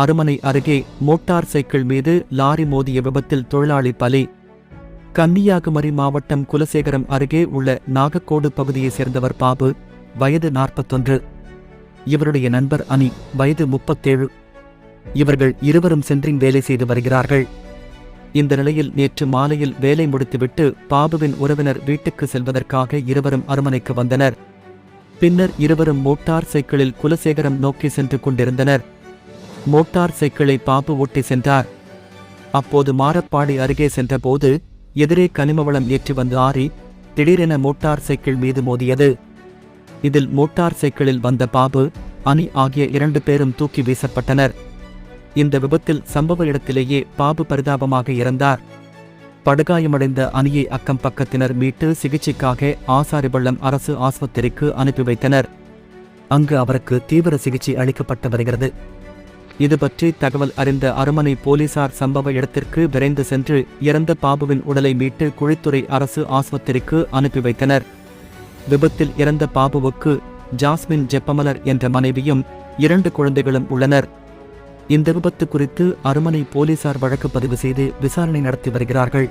அருமனை அருகே motor cycle மீது lorry மோதிய விபத்தில் தொழிலாளி பலி. கன்னியாகுமரி மாவட்டம் குலசேகரம் அருகே உள்ள நாகக்கோடு பகுதியைச் சேர்ந்தவர் பாபு வயது நாற்பத்தொன்று. இவருடைய நண்பர் அனி வயது முப்பத்தேழு. இவர்கள் இருவரும் சென்றிங் வேலை செய்து வருகிறார்கள். இந்த நிலையில் நேற்று மாலையில் வேலை முடித்துவிட்டு பாபுவின் உறவினர் வீட்டுக்கு செல்வதற்காக இருவரும் அரமனைக்கு வந்தனர். பின்னர் இருவரும் மோட்டார் சைக்கிளில் குலசேகரம் நோக்கி சென்று கொண்டிருந்தனர். மோட்டார் சைக்கிளை பாபு ஓட்டி சென்றார். அப்போது மாரப்பாடி அருகே சென்றபோது எதிரே கனிமவளம் ஏற்றி வந்த ஆரி திடீரென மோட்டார் சைக்கிள் மீது மோதியது. இதில் மோட்டார் சைக்கிளில் வந்த பாபு அனி ஆகிய இரண்டு பேரும் தூக்கி வீசப்பட்டனர். இந்த விபத்தில் சம்பவ இடத்திலேயே பாபு பரிதாபமாக இறந்தார். படுகாயமடைந்த அணியை அக்கம் பக்கத்தினர் மீட்டு சிகிச்சைக்காக ஆசாரிபள்ளம் அரசு ஆஸ்பத்திரிக்கு அனுப்பி வைத்தனர். அங்கு அவருக்கு தீவிர சிகிச்சை அளிக்கப்பட்டு வருகிறது. இது பற்றி தகவல் அறிந்த அருமனை போலீசார் சம்பவ இடத்திற்கு விரைந்து சென்று இறந்த பாபுவின் உடலை மீட்டு குழித்துறை அரசு ஆஸ்பத்திரிக்கு அனுப்பி வைத்தனர். விபத்தில் இறந்த பாபுவுக்கு ஜாஸ்மின் ஜெப்பமலர் என்ற மனைவியும் இரண்டு குழந்தைகளும் உள்ளனர். இந்த விபத்து குறித்து அருமனை போலீசார் வழக்கு பதிவு செய்து விசாரணை நடத்தி வருகிறார்கள்.